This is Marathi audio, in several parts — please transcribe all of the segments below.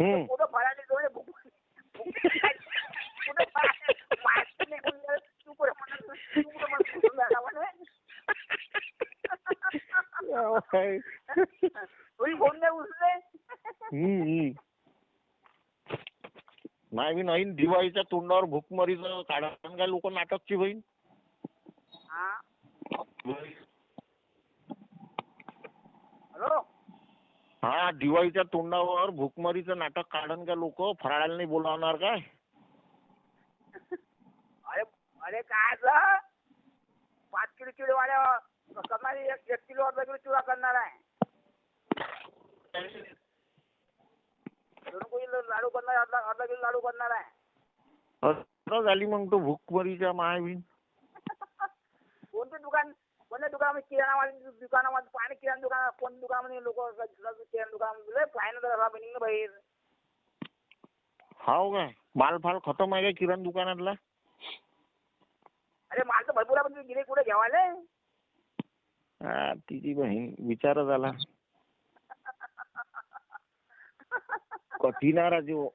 हम्म. कुठं फरायला डोळे भुक- भुक- कुठं फरायला माहिती नाही कोणी. तू कुठं म्हणत तू कुठं म्हणत कुठून झाला म्हणे. काय? तुम्ही फोन नाही उचले हम्म, हम्म. नाही बी नाही दिवाळीच्या तोंडावर भूकमरीचं काढा काय लोक नाटकची बहीण हा हॅलो हा दिवाळीच्या तोंडावर भूकमरीचं नाटक काढन का लोक? फराळाला नाही बोलावणार काय? अरे अरे काय झालं? पाच किलो चिडे वाड्या करणारी एक एक किलो अर्धा किलो चिवडा करणार आहे. दोन किलो लाडू करणार अर्धा अर्धा किलो लाडू करणार आहे. असं झाली मग तो भूकमरीच्या मायाबीन कोणते दुकान? कोणत्या दुकानामध्ये किराणा दुकानामध्ये पाणी किराणा दुकान कोणत्या दुकानामध्ये लोक किराणा दुकानामध्ये फायनल करा बहिणी बाहेर. हाव काय? माल फाल खतम आहे का किराणा दुकानातला? अरे माल तर भरपूर आहे पण तुम्ही गिरे कुठे घ्यावाले हा तिची बहीण विचार झाला कठीण आहे राजू. हा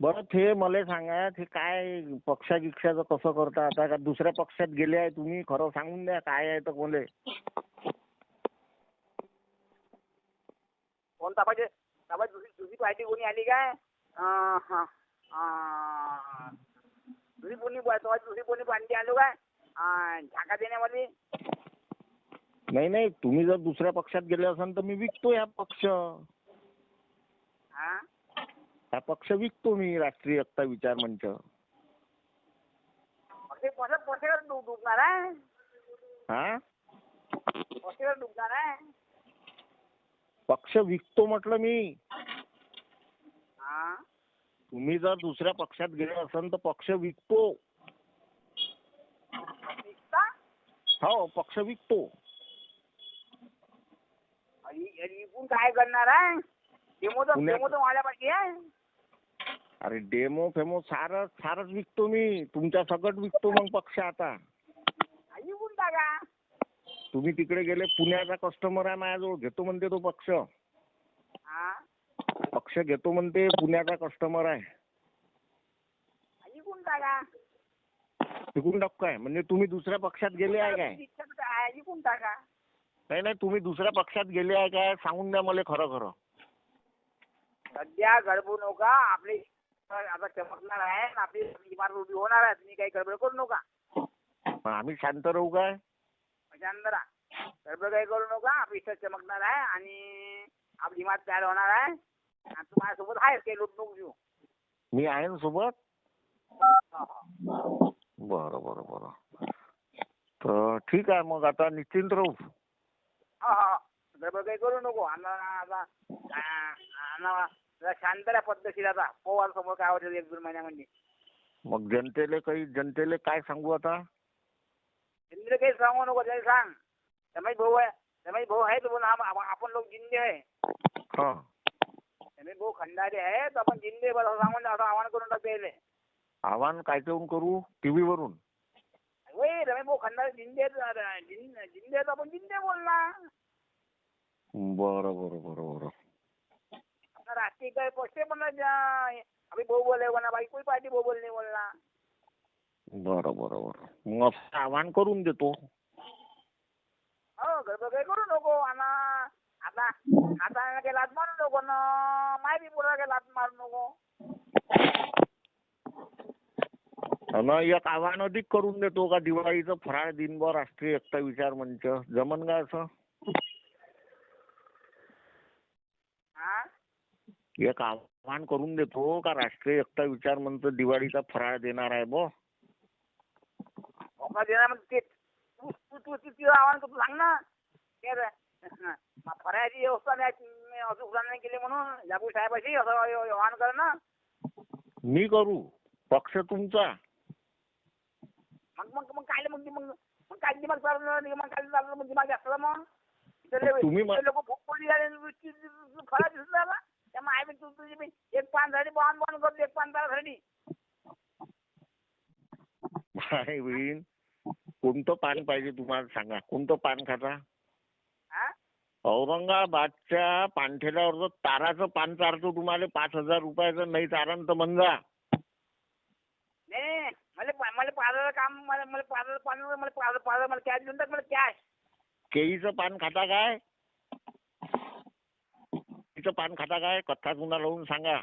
बरं ते मला सांगा ते काय पक्षा गिक्षाचं कसं करता? आता का दुसऱ्या पक्षात गेले आहे तुम्ही? खरं सांगून द्या काय आहे तर बोले. कोण तापाचे तापाची दुसरी दुसरी पार्टी कोणी आली काय अं, हा, अं, दुसरी कोणी दुसरी कोणी पार्टी आलो काय अं, झाका देण्यामध्ये नाही नाही तुम्ही जर दुसऱ्या पक्षात गेले असाल तर मी विकतो या पक्ष. हा? हा पक्ष विकतो मी राष्ट्रीय एकता विचार मंच. डुब डुबणार आहे. हा? डुबणार आहे. पक्ष विकतो म्हटलं मी. हा? तुम्ही जर दुसऱ्या पक्षात गेले असाल तर पक्ष विकतो विकता? हो पक्ष विकतो आणि- आणि विकून काय करणार आहे? डेमो तर पुण्यात- डेमो तर वाल्या पाहिजे आहे. अरे डेमो फेमो सारच सारच विकतो मी. तुमच्या सकट विकतो मग पक्ष आता. तुम्ही तिकडे गेले पुण्याचा कस्टमर आहे माझ्याजवळ घेतो म्हणते तो पक्ष. हा? पक्ष घेतो म्हणते पुण्याचा कस्टमर आहे. आणि विकून टाका विकून टाकू काय म्हणजे तुम्ही दुसऱ्या पक्षात गेले आहे काय? विकून टाका नाही नाही तुम्ही दुसऱ्या पक्षात गेले आहे काय? सांगून द्या मला खरं खरं. सध्या गडबडू नका. आपली आता चमकणार आहे आणि आपली इमारत उभी होणार आहे तुम्ही काही गडबड करू नका. मग आम्ही शांत राहू काय? जरा गडबड काही करू नका आपली इच्छा चमकणार आहे आणि आपली इमारत तयार होणार आहे. आणि तू माझ्यासोबत आहेस काही लूट नको घेऊ. मी आहे ना सोबत? हा, हा. बरं बरं बरं. तर ठीक आहे मग आता निश्चिंत राहू. हा हा गडबड काही करू नको. आणि आता आ- आणि जरा शांत राहा पद्धतशीर आता. पाहू आता समोर काय होतं एक दोन महिन्यामध्ये मग जनतेले काही जनतेले काय सांगू आता? जिंदे काही सांगू नको त्याला सांग. रमेश भाऊ आहे रमेश भाऊ आहे तो बोल आपण लोक जिंदे आहे. हा. रमेश भाऊ खंडारे आहे तर आपण जिंदे बस असं सांगून असं आव्हान करून टाकता येईल आव्हान काय करून करू? टीव्ही वरून. वय रमेश भाऊ खंडारे जिंदे आहेत, जिं- जिंदे आहेत, आपण जिंदे बोलणार. बरं बरं बरं बरं. काय पक्ष पण अभी भाऊ बोले बोलना बाकी कोई पार्टी भाऊ बोल नहीं बोलना बरं बरं बरं. मग असं आव्हान करून देतो. हो गडबड करू नको. आणि आता आता काही लात मारू नको. ना माय बी बोला काही लात मारू नको. आणि एक आव्हान अधिक करून देतो का? दिवाळीचं फराळ दिनभर राष्ट्रीय एकता विचार मंच. जमन का असं हा एक आव्हान करून देतो का राष्ट्रीय एकता विचार मंच दिवाळीचा फराळ देणार आहे बो. मग ते तू तू तू तू तिला आव्हान करतो सांग ना. ते. फराळाची व्यवस्था नाही मी असं उदाहरण केली म्हणून जाबू साहेबाशी असं आव्हान कर ना. मी करू पक्ष तुमचा. मग मग मग काय मग मग मग काय दिमाग चालवलं? मग काय चालवलं? मग दिमाग जास्त मग. तुम्ही म- लोक भूक पडली फळा दिसत झाला त्यामुळे मी तू तुझी मी एक पान झाली बॉन बॉन करतो एक पान तारासाठी काय होईल कोणतं पान पाहिजे तुम्हाला सांगा? कोणतं पान खाता? हा औरंगाबादच्या पानठेल्यावर जर ताराचं पान चारतो तुम्हाला पाच हजार रुपयाचं नाही चारण तर म्हणजा नाही मला पा- मला पार्लर काम मला मला पार्लर पार्लर मला पार्लर पार्लर मला कॅश देऊन टाक मला कॅश केळीचं पान खाता काय? केळीचं पान खाता काय? कथ्था चुना लावून सांगा.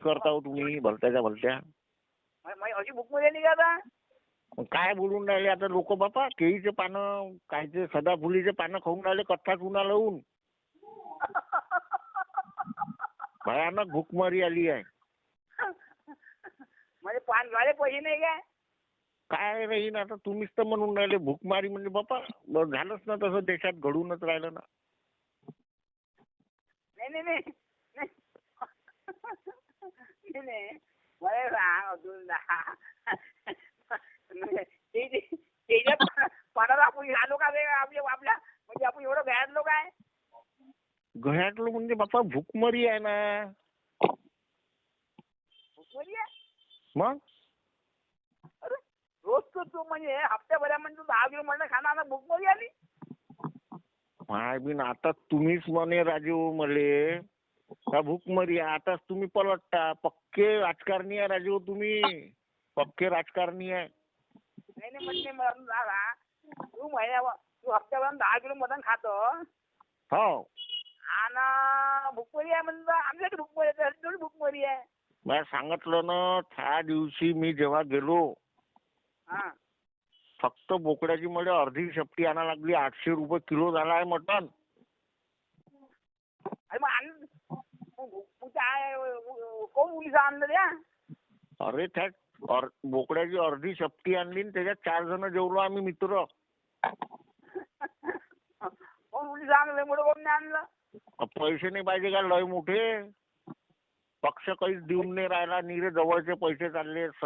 करता हो तुम्ही भलत्याच्या भलत्या. अशी बुकमध्ये आता? काय बोलून राहिले आता लोक बापा? केळीचे पानं कायचे सदाफुलीचे पानं खाऊन राहिले कथ्था चुना लावून. भयानक भूकमारी आली आहे. म्हणजे पान घ्यायला पैसे नाही काय काय राहीन आता तुम्हीच तर म्हणून राहिले भूकमारी म्हणजे बापा झालंच ना तसं देशात घडूनच राहिलं ना. नाही नाही नाही. नाही. मला सांग अजून म्हणजे ते- ते- त्याच्या पा- पानाला आपण आलो का रे आपल्या आपल्या म्हणजे आपण एवढं भ्याडलो काय गह्यातलं म्हणजे बापा भूकमारी आहे ना. भुकमरी आहे? मग? अरे रोज तो तू म्हणजे हप्त्याभरामध्ये तू दहा किलो म्हणणं खाणार ना भुकमरी आली. माय बिन आता तुम्हीच म्हणे राजू मले. का भूकमारी आहे आताच तुम्ही पलटता. पक्के राजकारणी आहे राजू तुम्ही. पक्के राजकारणी आहे. नाही नाही मला अजून झाला तू महिन्यावर तू हप्त्याभरात दहा किलो मटण खातो. हो. आणि भुकमरी आहे म्हणजे आमच्याकडे भुकमरी आहे थोडी भुकमरी आहे. मला सांगितलं ना त्या दिवशी मी जेव्हा गेलो हा. फक्त बोकड्याची मला अर्धी शेपटी आणा लागली आठशे रुपये किलो झाला आहे मटण. अरे मग आण कोण मुलीचं आणलं अरे त्या अर- बोकड्याची अर्धी शेपटी आणली आणि त्याच्यात चार जण जेवलो आम्ही मित्र. कोण मुलीचं आणलं मोठं कोण नाही आणलं पैसे नाही पाहिजे का लय मोठे? पक्ष काहीच देऊन नाही राहिला निरे जवळचे पैसे चालले स-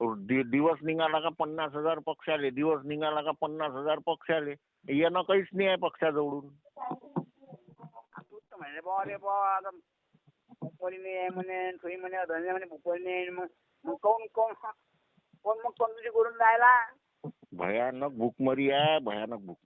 दिवस निघाला का पन्नास हजार पक्ष आले दिवस निघाला का पन्नास हजार पक्ष आले येणं काहीच नाही आहे पक्षाजवळून म्हणे बा रे बा आता भुकमरी नाही आहे म्हणे थोडी म्हणे धंदे म्हणे भुकमरी नाही आहे. मग मग कोण कोण कोण मग कंजूसी करून राहिला भयानक भूकमरी आहे भयानक भूकमरी